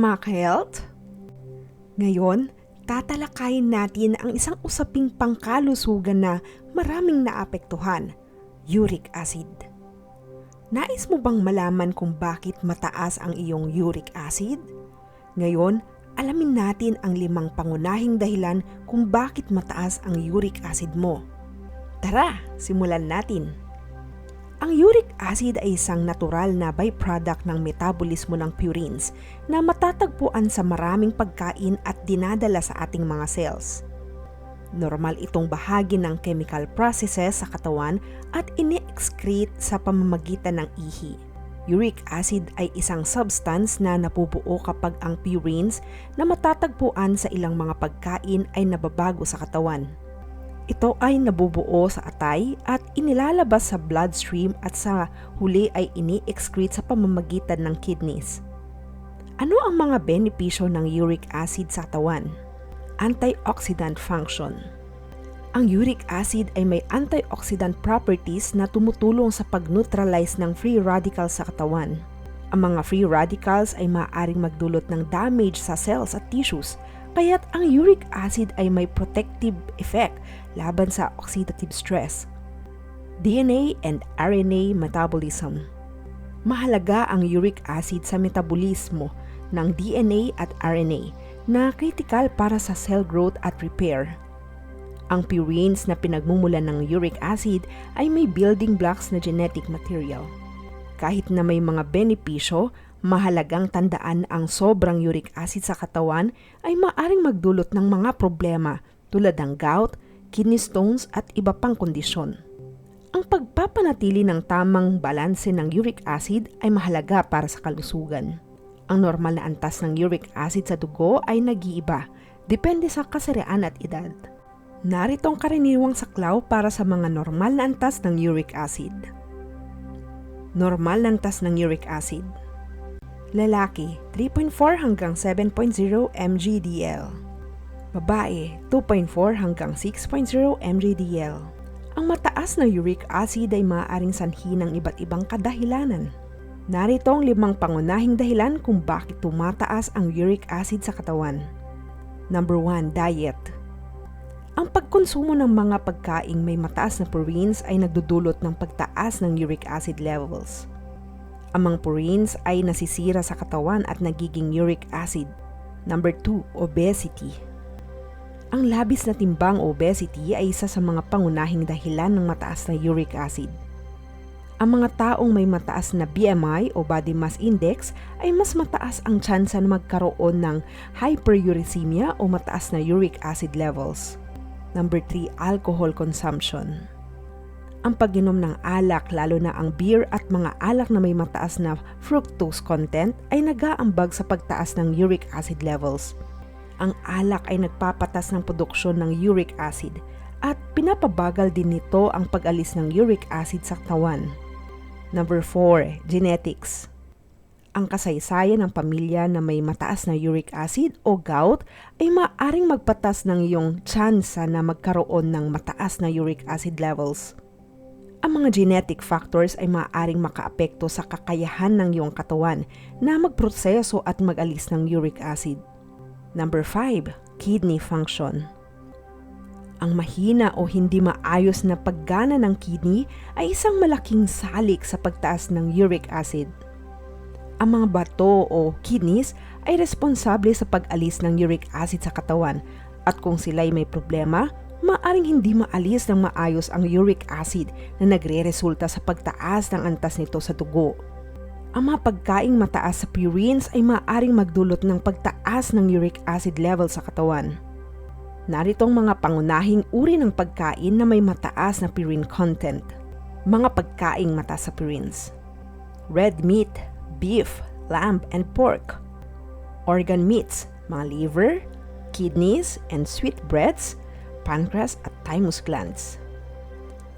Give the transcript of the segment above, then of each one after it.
Mac Health. Ngayon, tatalakayin natin ang isang usaping pangkalusugan na maraming naapektuhan, uric acid. Nais mo bang malaman kung bakit mataas ang iyong uric acid? Ngayon, alamin natin ang limang pangunahing dahilan kung bakit mataas ang uric acid mo. Tara, simulan natin. Ang uric acid ay isang natural na byproduct ng metabolismo ng purines na matatagpuan sa maraming pagkain at dinadala sa ating mga cells. Normal itong bahagi ng chemical processes sa katawan at ini-excrete sa pamamagitan ng ihi. Uric acid ay isang substance na napubuo kapag ang purines na matatagpuan sa ilang mga pagkain ay nababago sa katawan. Ito ay nabubuo sa atay at inilalabas sa bloodstream at sa huli ay ini-excrete sa pamamagitan ng kidneys. Ano ang mga benepisyo ng uric acid sa katawan? Antioxidant function. Ang uric acid ay may antioxidant properties na tumutulong sa pag-neutralize ng free radicals sa katawan. Ang mga free radicals ay maaaring magdulot ng damage sa cells at tissues kaya't ang uric acid ay may protective effect laban sa oxidative stress. DNA and RNA metabolism Mahalaga ang uric acid sa metabolismo ng DNA at RNA na kritikal para sa cell growth at repair. Ang purines na pinagmumulan ng uric acid ay may building blocks na genetic material. Kahit na may mga benepisyo, mahalagang tandaan ang sobrang uric acid sa katawan ay maaring magdulot ng mga problema tulad ng gout, kidney stones at iba pang kondisyon. Ang pagpapanatili ng tamang balanse ng uric acid ay mahalaga para sa kalusugan. Ang normal na antas ng uric acid sa dugo ay nag-iiba, depende sa kasarian at edad. Narito ang karaniwang saklaw para sa mga normal na antas ng uric acid. Normal na antas ng uric acid. Lalaki, 3.4 hanggang 7.0 mgdl. Babae, 2.4 hanggang 6.0 mgdl. Ang mataas na uric acid ay maaaring sanhi ng iba't ibang kadahilanan. Narito ang limang pangunahing dahilan kung bakit tumataas ang uric acid sa katawan. Number 1, diet. Ang pagkonsumo ng mga pagkaing may mataas na purines ay nagdudulot ng pagtaas ng uric acid levels. Ang mga purines ay nasisira sa katawan at nagiging uric acid. Number 2, obesity. Ang labis na timbang obesity ay isa sa mga pangunahing dahilan ng mataas na uric acid. Ang mga taong may mataas na BMI o body mass index ay mas mataas ang tsansa na magkaroon ng hyperuricemia o mataas na uric acid levels. Number 3, alcohol consumption. Ang pag-inom ng alak, lalo na ang beer at mga alak na may mataas na fructose content ay nag-aambag sa pagtaas ng uric acid levels ang alak ay nagpapatas ng produksyon ng uric acid at pinapabagal din nito ang pag-alis ng uric acid sa katawan. Number 4, genetics. Ang kasaysayan ng pamilya na may mataas na uric acid o gout ay maaring magpatas ng iyong tsansa na magkaroon ng mataas na uric acid levels. Ang mga genetic factors ay maaaring makaapekto sa kakayahan ng iyong katawan na magproseso at mag-alis ng uric acid. Number 5, kidney function. Ang mahina o hindi maayos na paggana ng kidney ay isang malaking salik sa pagtaas ng uric acid. Ang mga bato o kidneys ay responsable sa pag-alis ng uric acid sa katawan at kung sila ay may problema, maaring hindi maalis ng maayos ang uric acid na nagre-resulta sa pagtaas ng antas nito sa dugo. Ang mga pagkaing mataas sa purines ay maaaring magdulot ng pagtaas ng uric acid level sa katawan. Narito ang mga pangunahing uri ng pagkain na may mataas na purine content. Mga pagkaing mataas sa purines. Red meat, beef, lamb, and pork. Organ meats, mga liver, kidneys, and sweet breads, pancreas at thymus glands.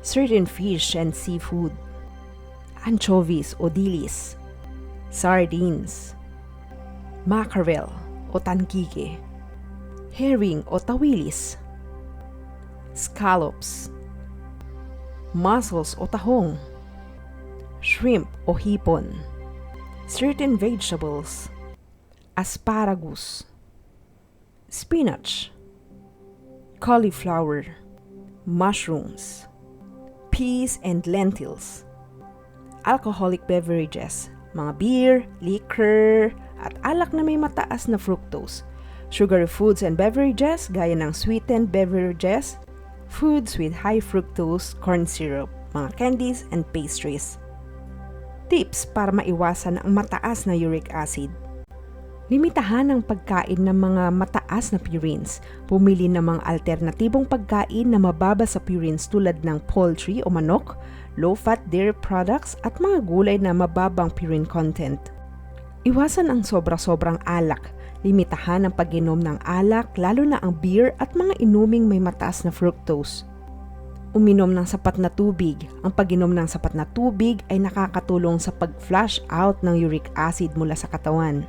Certain fish and seafood. Anchovies o dilis, sardines, mackerel o herring o tawilis, scallops, mussels o tahong, shrimp o hipon, certain vegetables, asparagus, spinach, cauliflower, mushrooms, peas and lentils, alcoholic beverages, mga beer, liquor, at alak na may mataas na fructose, sugary foods and beverages gaya ng sweetened beverages, foods with high fructose corn syrup, mga candies and pastries. Tips para maiwasan ang mataas na uric acid. Limitahan ang pagkain ng mga mataas na purines. Pumili ng mga alternatibong pagkain na mababa sa purines tulad ng poultry o manok, low-fat dairy products at mga gulay na mababang purine content. Iwasan ang sobra-sobrang alak. Limitahan ang pag-inom ng alak lalo na ang beer at mga inuming may mataas na fructose. Uminom ng sapat na tubig. Ang pag-inom ng sapat na tubig ay nakakatulong sa pag-flush out ng uric acid mula sa katawan.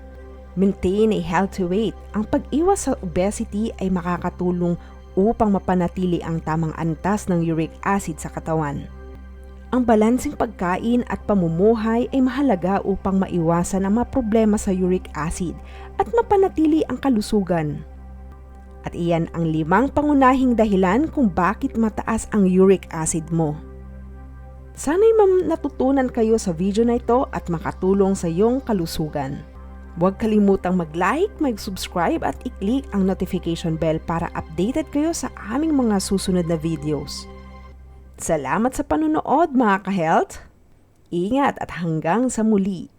Maintain a healthy weight. Ang pag-iwas sa obesity ay makakatulong upang mapanatili ang tamang antas ng uric acid sa katawan. Ang balansing pagkain at pamumuhay ay mahalaga upang maiwasan ang mga problema sa uric acid at mapanatili ang kalusugan. At iyan ang limang pangunahing dahilan kung bakit mataas ang uric acid mo. Sana'y natutunan kayo sa video na ito at makatulong sa iyong kalusugan. Huwag kalimutang mag-like, mag-subscribe at i-click ang notification bell para updated kayo sa aming mga susunod na videos. Salamat sa panonood mga ka-health! Ingat at hanggang sa muli!